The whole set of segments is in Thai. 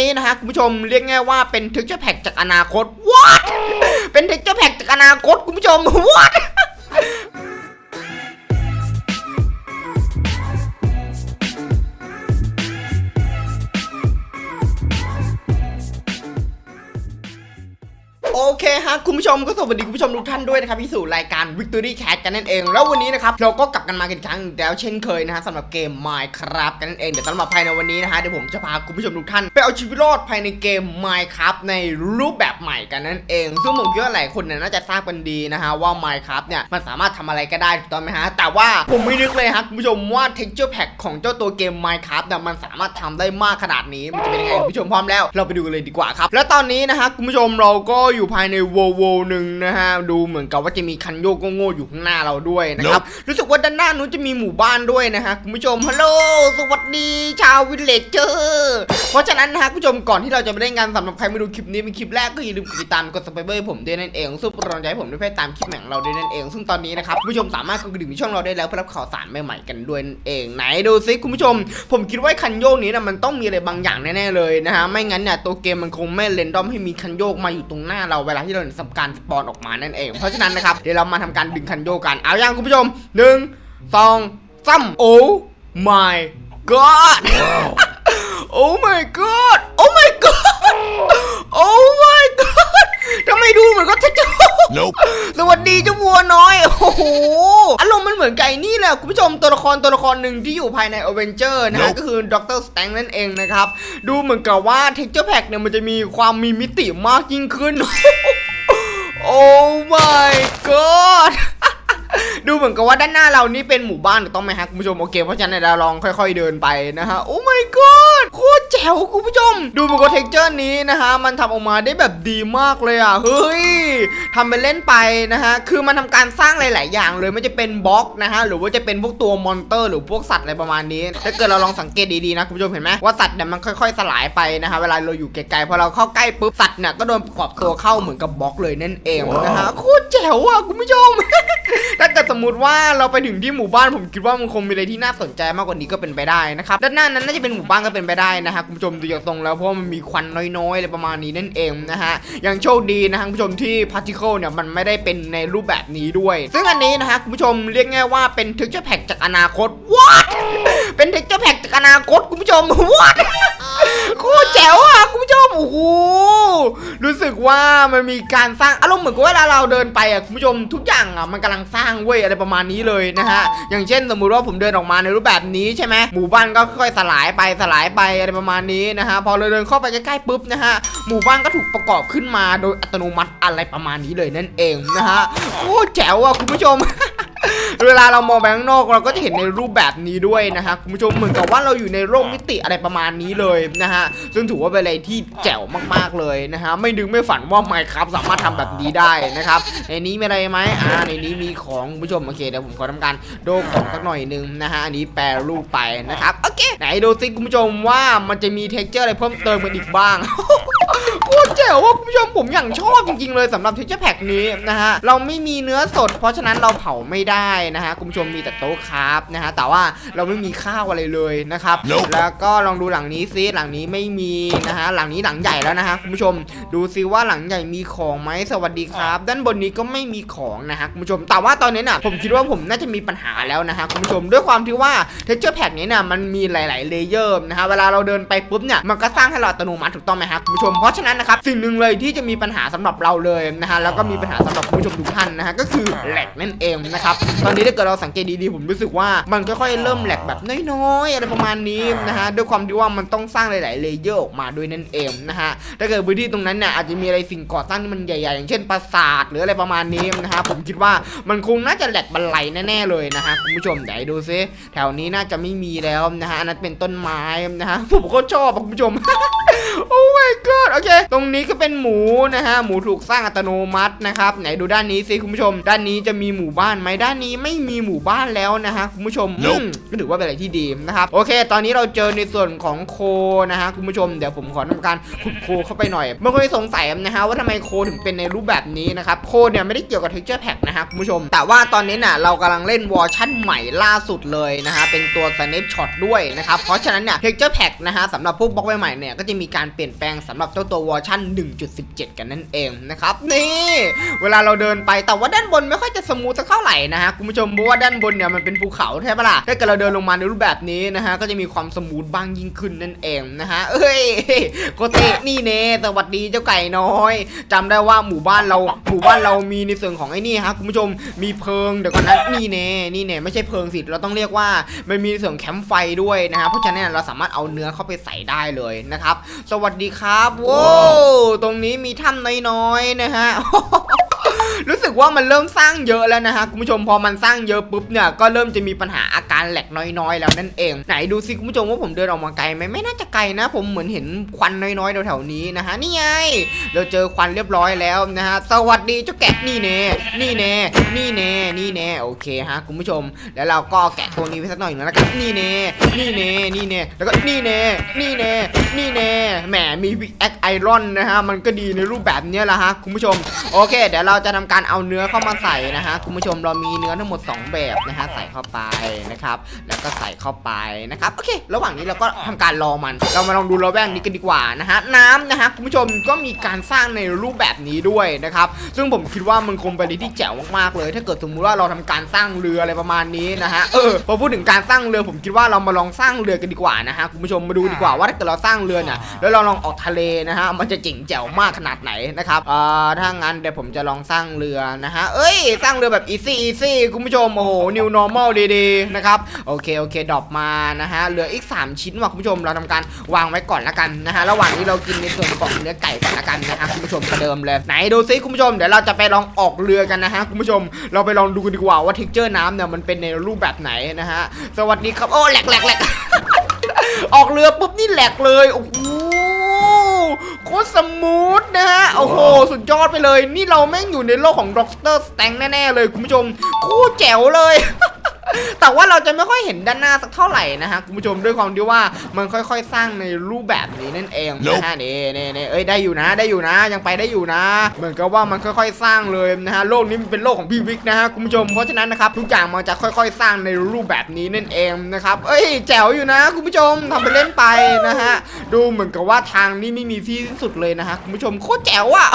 นี้นะฮะคุณผู้ชมเรียกง่ายว่าเป็นทึกเจ้าแพ็กจากอนาคต what เป็นทึกเจ้าแพ็กจากอนาคตคุณผู้ชม what โอเคฮะคุณผู้ชมก็สวัสดีคุณผู้ชมทุกท่านด้วยนะครับที่สู่รายการ Victory Cat กันนั่นเอง แล้ววันนี้นะครับเราก็กลับกันมากันอีกครั้งแล้วเช่นเคยนะฮะสำหรับเกม Minecraft กันนั่นเองเดี๋ยวสำหรับภายในวันนี้นะฮะเดี๋ยวผมจะพาคุณผู้ชมทุกท่านไปเอาชีวิตรอดภายในเกม Minecraft ในรูปแบบใหม่กันนั่นเอง ซึ่งผมคิดว่าหลายคนเนี่ยน่าจะทราบกันดีนะฮะว่า Minecraft เนี่ยมันสามารถทำอะไรก็ได้ถูกต้องไหมฮะแต่ว่าผมไม่นึกเลยฮะคุณผู้ชมว่า texture pack ของเจ้าตัวเกม Minecraft เนี่ยมันสามารถทำได้มากขนาดนี้มันจะเป็นยังไงคุณผู้ชมพร้อมแล้ว เราไปดูกันเลยดีกว่าครับแล้วตอนนี้นะฮะคุณผู้ชมเราก็อยู่ภายในโวโวหนึ่งนะฮะดูเหมือนกับว่าจะมีคันโยกโง่ๆอยู่ข้างหน้าเราด้วยนะครับรู้สึกว่าด้านหน้านู้นจะมีหมู่บ้านด้วยนะฮะคุณผู้ชมฮัลโหลสวัสดีชาววิลเลจเจอร์เพราะฉะนั้นนะฮะคุณผู้ชมก่อนที่เราจะไปเล่นงานสำหรับใครไม่ดูคลิปนี้เป็นคลิปแรกก็อย่าลืมกดติดตามกด subscribe ให้ผมด้วยนั่นเองซึ่งเป็นกำลังใจให้ผมด้วยเพื่อตามคลิปใหม่ของเราด้วยนั่นเอง ซึ่งตอนนี้นะครับคุณผู้ชมสามารถกดกระดิ่งที่ช่องเราได้แล้วเพื่อรับข่าวสารใหม่ๆกันด้วยนั่นเองไหนดูซิคุณผู้ชม ผมคิดว่าคันโยกนี้นะมันต้องมีอะไรบางอย่างแน่ๆเลยนะฮะไม่งั้นเนี่ยตัวเกมมันคงไม่เรนดอมให้มีคันโยกมาอยู่ตรงหน้าเราเวลาที่เราทำการสปอนออกมานั่นเอง เพราะฉะนั้นนะครับ เดี๋ยวเรามาทำการดึงคันโยกกัน เอาอย่างคุณผู้ชมหนึ่งสองสามโอ้ my god โอ้ my god โอ้ my god โอ้ my god ทำไมดูเหมือนก็จะ Nope. สวัสดีเจ้าวัวน้อย โอ้โหอาร มณ์มันเหมือนไก่นี่แหละคุณผู้ชมตัวละครตัวละครหนึ่งที่อยู่ภายในอเวนเจอร์นะฮะ Nope ก็คือดรสแตงนั่นเองนะครับ ดูเหมือนกับว่า texture pack เนี่ยมันจะมีความมีมิติมากยิ่งขึ้น โอ้ my god ดูเหมือนกับว่าด้านหน้าเรานี่เป็นหมู่บ้านถูกต้องไหมฮะคุณผู้ชมโอเคเพราะฉะนั้นเราลองค่อย ๆเดินไปนะฮะโอ้ my god โคตรแจ๋วคุณผู้ชม ดูเหมือนกับเท็กเจอร์นี้นะฮะมันทำออกมาได้แบบดีมากเลยอะเฮ้ยทำไปเล่นไปนะฮะคือมันทำการสร้างหลาย ๆ อย่างเลยไม่จะเป็นบล็อกนะฮะหรือว่าจะเป็นพวกตัวมอนเตอร์หรือพวกสัตว์อะไรประมาณนี้ ถ้าเกิดเราลองสังเกตดี ๆ นะคุณผู้ชมเห็นไหมว่าสัตว์เนี่ยมันค่อย ๆ สลายไปนะฮะเวลาเราอยู่ไกลๆพอเราเข้าใกล้ปุ๊บสัตว์เนี่ยก็โดนประกอบตัวเข้าเหมือนกับบล็อกเลยนั่นเองนะฮะโคตรแจ๋วอะคุณผู้ชมถ้าาเกิดสมมติว่าเราไปถึงที่หมู่บ้านผมคิดว่ามันคงมีอะไรที่น่าสนใจมากกว่านี้ก็เป็นไปได้นะครับด้านหน้านั้นน่าจะเป็นหมู่บ้านก็เป็นไปได้นะฮะคุณผู้ชมดูจากตรงแล้วเพราะมันมีควันน้อยๆอะไรประมาณนี้นั่นเองนะฮะยังโชคดีนะฮะคุณผู้ชมที่พาร์ติเคิลเนี่ยมันไม่ได้เป็นในรูปแบบนี้ด้วย ซึ่งอันนี้นะฮะคุณผู้ชมเรียกง่ายว่าเป็น texture pack จากอนาคต what เป็น texture pack จากอนาคตคุณผู้ชม what โคตรแจ๋วอะคุณผู้ชมโอ้โหรู้สึกว่ามันมีการสร้างอารมณ์เหมือนกับเวลาเราเดินไปอะคุณผู้ชมทุกอย่างอะมันกำลังสร้างเว้ยอะไรประมาณนี้เลยนะฮะ อย่างเช่นสมมุติว่าผมเดินออกมาในรูปแบบนี้ใช่ไหมหมู่บ้านก็ค่อยๆสลายไปสลายไปอะไรประมาณนี้นะฮะ พอเราเดินเข้าไปใกล้ๆปุ๊บนะฮะ หมู่บ้านก็ถูกประกอบขึ้นมาโดยอัตโนมัติอะไรประมาณนี้เลยนั่นเองนะฮะ โอ้แจ๋วอะคุณผู้ชม เวลาเรามองไปข้างนอกเราก็จะเห็นในรูปแบบนี้ด้วยนะฮะคุณผู้ชมเหมือนกับว่าเราอยู่ในโลกมิติอะไรประมาณนี้เลยนะฮะซึ่งถือว่าเป็นอะไรที่แจ๋วมากๆเลยนะฮะไม่ดึงไม่ฝันว่า Minecraft สามารถทำแบบนี้ได้นะครับในนี้มีอะไรไหมอ่าในนี้มีของคุณผู้ชมโอเคเดี๋ยวผมขอทำการโดของสักหน่อยหนึงนะฮะอันนี้แปรรูปไปนะครับโอเคไหนดูสิคุณผู้ชมว่ามันจะมีเท็กเจอร์อะไรเพิ่มเติมกันอีกบ้างโคตร เจ๋วว่ะคุณผู้ชมผมอย่างชอบจริงๆเลยสำหรับเท x t อร์แพ็กนี้นะฮะเราไม่มีเนื้อสด เพราะฉะนั้นเราเผาไม่ได้นะฮะคุณผู้ชมมีแต่โต๊ะคราฟนะฮะแต่ว่าเราไม่มีข้าวอะไรเลยนะครับ Nope แล้วก็ลองดูหลังนี้ซิหลังนี้ไม่มีนะฮะหลังนี้หลังใหญ่แล้วนะฮะคุณผู้ชมดูซิว่าหลังใหญ่มีของไหมสวัสดีครับ ด้านบนนี้ก็ไม่มีของนะฮะคุณผู้ชม แต่ว่าตอนนี้น่ะผมคิดว่าผมน่าจะมีปัญหาแล้วนะฮะคุณผู้ชมด้วยความที่ว่าเท x t อร์แพ็กนี้น่ะมันมีหลาย ๆ เลเยอร์นะฮะเวลาเราเดินไปปุ๊บเนี่ยมันก็สร้างให้เราอัตโนมัติถูกต้องไหมฮะคุณผู้ชมเพราะฉะนั้นนะครับสิ่งหนึ่งเลยที่จะมีปัญหาสำหรับเราเลยนะฮะแล้วก็มีปัญหาสำหรับคุณผู้ชมทุกท่านนะฮะก็คือแหลกนั่นเองนะครับตอนนี้ถ้าเกิดเราสังเกตดีๆผมรู้สึกว่ามันค่อยๆเริ่มแหลกแบบน้อยๆอะไรประมาณนี้นะฮะด้วยความที่ว่ามันต้องสร้างหลายๆเลเยอร์ออกมาด้วยนั่นเองนะฮะถ้าเกิดพื้นที่ตรงนั้นเนี่ยอาจจะมีอะไรสิ่งก่อสร้างที่มันใหญ่ๆอย่างเช่นปราสาทหรืออะไรประมาณนี้นะฮะผมคิดว่ามันคงน่าจะแหลกบันไลแน่ๆเลยนะฮะคุณผู้ชมเดี๋ยวดูซิแถวนี้น่าจะไม่มีแล้วนะฮะอันนั้นเป็นต้นไม้นะฮะผมก็ชอบอะคุณผู้ชมโอ้ my god โอเค ตรงนี้ก็เป็นหมูนะฮะหมูถูกสร้างอัตโนมัตินะครับไหนดูด้านนี้สิคุณผู้ชม ด้านนี้จะมีหมู่บ้านไหมด้านนี้ไม่มีหมู่บ้านแล้วนะฮะคุณผู้ชมอืมก็ถือว่าเป็นอะไรที่ดีนะครับโอเค ตอนนี้เราเจอในส่วนของโคนะฮะคุณผู้ชมเดี๋ยวผมขอทำการขุดโคเข้าไปหน่อยเมื่อคนที่สงสัยนะฮะว่าทำไมโคถึงเป็นในรูปแบบนี้นะครับโคเนี่ยไม่ได้เกี่ยวกับ texture pack นะฮะคุณผู้ชม แต่ว่าตอนนี้น่ะเรากำลังเล่นวอร์ชั่นใหม่ล่าสุดเลยนะฮะเป็นตัว snapshot ด้วยนะครับเพราะฉะนั้นเนี่ย texture pack นะฮะสำหรับพวกบล็อกใหม่ๆเนี่ยก็จะมีการเปลี่ยนแปลงสำหรับเจ้าตัววอร์ชั่น1.17 กันนั่นเองนะครับนี่เวลาเราเดินไปแต่ว่าด้านบนไม่ค่อยจะสมูทสักเท่าไหร่นะฮะคุณผู้ชมเพราะว่าด้านบนเนี่ยมันเป็นภูเขาใช่ปะล่ะถ้าเกิดเราเดินลงมาในรูปแบบนี้นะฮะก็จะมีความสมูทบ้างยิ่งขึ้นนั่นเองนะฮะเอ้ยโกเตนี่เน่สวัสดีเจ้าไก่น้อยจำได้ว่าหมู่บ้านเราหมู่บ้านเรามีในส่วนของไอ้นี่ฮะคุณผู้ชมมีเพิงเดี๋ยวก่อนนะนี่เน่นี่เน่ไม่ใช่เพิงสิเราต้องเรียกว่ามันมีในส่วนแคมป์ไฟด้วยนะฮะเพราะฉะนั้นเราสามารถเอาเนื้อเข้าไปใส่ได้เลยนะครับ สวัสดีครับ โว้วตรงนี้มีถ้ำน้อยๆนะฮะรู้สึกว่ามันเริ่มสร้างเยอะแล้วนะฮะคุณผู้ชมพอมันสร้างเยอะปุ๊บเนี่ยก็เริ่มจะมีปัญหาอา การแหลกน้อยๆ แล้วนั่นเอง ไหนดูสิคุณผู้ชมว่าผมเดินออกมาไกลไหมไม่น่าจะไกลนะ ผมเหมือนเห็นควันน้อยๆแถวๆนี้นะฮะนี่ไงเราเจอควันเรียบร้อยแล้วนะฮะสวัสดีเจ้าแกะนี่เน่นี่เน่นี่เน่นี่เน่โอเคฮะคุณผู้ชม แล้วเราก็แกะตัวนี้ไปสักหน่อยนึงแล้วกันนี่เน่นี่เน่นี่เน่แล้วก็นี่เน่นี่เน่นี่เน่แหมมีวิกแอคไอรอนนะฮะมันก็ดีในรูปแบบนี้แหละฮะคุณผู้ชมโอเค เดี๋ยวเราจะทำการเอาเนื้อเข้ามาใส่นะฮะคุณผู้ชมเรามีเนื้อทั้งหมด 2 แบบนะฮะใส่เข้าไปนะครับแล้วก็ใส่เข้าไปนะครับ โอเค ระหว่างนี้เราก็ทำการรอมัน เรามาลองดูระแวกนี้กันดีกว่านะฮะ น้ำนะฮะคุณผู้ชมก็มีการสร้างในรูปแบบนี้ด้วยนะครับ ซึ่งผมคิดว่ามันคงเป็นที่แจ๋วมากๆเลย ถ้าเกิดสมมุติว่าเราทำการสร้างเรืออะไรประมาณนี้นะฮะ เออ พอพูดถึงการสร้างเรือผมคิดว่าเรามาลองสร้างเรือกันดีกว่านะฮะคุณผู้ชมมาดูดีกว่าว่าถ้าเกิดเราสร้างเรือเนี่ยแล้วเราลองออกทะเลนะฮะมันจะเจ๋งแจ๋วมากขนาดไหนนะครับอ่าถ้างั้นเดี๋ยวผมจะลองสร้างเรือนะฮะเอ้ย สร้างเรือแบบ easy easy คุณผู้ชมโอ้โห new normal ดีๆนะครับโอเคโอเคดรอปมานะฮะเหลืออีก 3 ชิ้นว่ะคุณผู้ชมเราทำการวางไว้ก่อนละกันนะฮะระหว่างนี้เรากินในส่วนของเนื้อไก่ก่อนละกันนะฮะคุณผู้ชมประเดิมเลยไหนดูซิคุณผู้ชมเดี๋ยวเราจะไปลองออกเรือกันนะฮะคุณผู้ชมเราไปลองดูกันดีกว่าว่า texture น้ำเนี่ยมันเป็นในรูปแบบไหนนะฮะสวัสดีครับโอ้แหลกแหลกแหลกออกเรือปุ๊บนี่แหลกเลยโอ้โหโคตรสมูทนะฮะ โอ้โห สุดยอดไปเลย นี่เราแม่งอยู่ในโลกของด็อกเตอร์สแตงแน่ ๆ เลย คุณผู้ชมโคตรแจ๋วเลย แต่ว่าเราจะไม่ค่อยเห็นด้านหน้าสักเท่าไหร่นะฮะคุณผู้ชมด้วยความที่ว่ามันค่อยๆ สร้างในรูปแบบนี้นั่นเองนะฮะนี่นี่นี่เอ้ยได้อยู่นะ ได้อยู่นะ ยังไปได้อยู่นะ เหมือนกับว่ามันค่อย ๆ สร้างเลยนะฮะโลกนี้มันเป็นโลกของพี่วิกนะฮะคุณผู้ชมเพราะฉะนั้นนะครับทุกอย่างมันจะค่อย ๆ สร้างในรูปแบบนี้นั่นเองนะครับเอ้ยแจ๋วอยู่นะคุณผู้ชมทำไปเล่นไปนะฮะดูเหมือนกับว่าทางนี้ไม่มีที่สิ้นสุดเลยนะฮะคุณผู้ชมโคตรแจ๋วอะ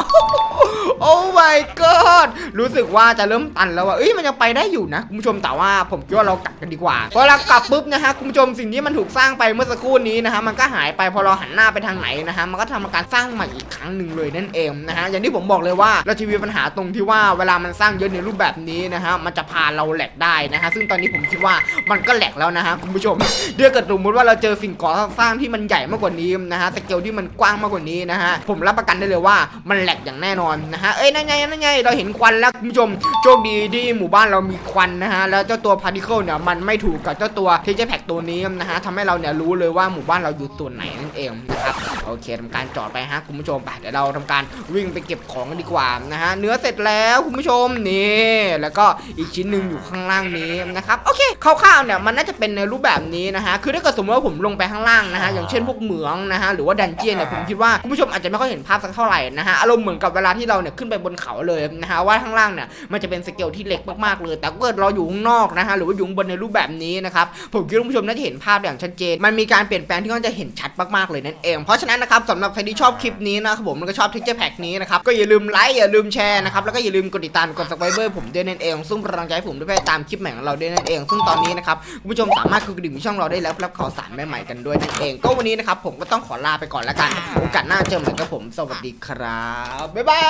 โอ้ my god รู้สึกว่าจะเริ่มตันแล้วว่าเอ้ยมันยังไปได้อยู่นะคุณผู้ชมแต่ว่าผมคิดว่าเรากลับกันดีกว่าพอเรากลับปุ๊บนะฮะคุณผู้ชมสิ่งที่มันถูกสร้างไปเมื่อสักครู่นี้นะฮะมันก็หายไปพอเราหันหน้าไปทางไหนนะฮะมันก็ทำการสร้างใหม่อีกครั้งหนึ่งเลยนั่นเองนะฮะอย่างที่ผมบอกเลยว่าเราจะมีปัญหาตรงที่ว่าเวลามันสร้างเยอะในรูปแบบนี้นะฮะมันจะพาเราแหลกได้นะฮะซึ่งตอนนี้ผมคิดว่ามันก็แหลกแล้วนะฮะคุณผู้ชมเดี๋ยวเกิดสมมติว่าเราเจอสิ่งก่อสร้างที่มันใหญ่มากกว่านี้นะฮะสเกลที่มันกว้างมากกว่านี้นะฮะผมรับประกันได้เลยว่ามันแหลกอย่างแน่นอนนะฮะเอ้ยนั่นไงนั่นไงเราเห็นควันแล้วคุณผู้ชมโชคดีที่หมู่บ้านเรามีควันนะฮะแล้วเจ้าตัวพาร์ติเคิลเนี่ยมันไม่ถูกกับเจ้าตัวเทเจอร์แพ็กตัวนี้นะฮะทำให้เราเนี่ยรู้เลยว่าหมู่บ้านเราอยู่ส่วนไหนนั่นเองนะครับโอเคทำการจอดไปฮะคุณผู้ชมไปเดี๋ยวเราทำการวิ่งไปเก็บของกันดีกว่านะฮะเนื้อเสร็จแล้วคุณผู้ชมนี่แล้วก็อีกชิ้นหนึ่งอยู่ข้างล่างนี้นะครับโอเคคร่าวๆเนี่ยมันน่าจะเป็นในรูปแบบนี้นะฮะคือถ้าเกิดสมมติว่าผมลงไปข้างล่างนะฮะอย่างเช่นพวกเหมืองนะฮะหรือว่าดันเจียนเนี่ยผมคิดว่าคุณผู้ชมอาจจะไม่ค่อยเห็นภาพสักเท่าไหร่นะฮะอารมณ์เหมือนกับเวลาที่เราเนี่ยขึ้นไปบนเขาเลยนะฮะว่าข้างล่างเนี่ยมันจะเป็นสเกลที่เล็กมากๆเลย แต่ถ้าเกิดเราอยู่ข้างนอกนะฮะหรือว่ายู่ข้งบนในรูปแบบนี้นะครับผมคิดว่าคุณผู้ชมน่าจะเห็นภาพอย่างชัดเจน มันมีการเปลี่ยนแปลงที่ค่อนข้างจะเห็นชัดมากๆเลยนั่นเองเพราะฉะนั้นนะครับสำหรับใครที่ชอบคลิปนี้นะครับผมแล้วก็ชอบทิกเจอร์แพ็กนี้นะครับก็อย่าลืมไลค์อย่าลืมแชร์นะครับแล้วก็อย่าลืมกดติดตามกด subscribe ผมด้วยนั่นเองซึ่งเป็นกำลังใจผมด้วยไปตามคลิปใหม่ของเราด้วยนั่นเอง ซึ่งตอนนี้นะครับคุณผู้ชมสามารถกดกระดิ่งช่องเราได้แล้วรับข่าวสารใหม่ๆกันด้วยนั่นเอง ก็วันนี้นะครับผมก็ต้องขอลาไปก่อนแล้วกันโอกาสหน้าเจอกันใหม่กับผมสวัสดีครับบ๊ายบา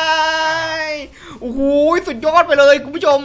ยโอ้โหสุดยอดไปเลยคุณผู้ชม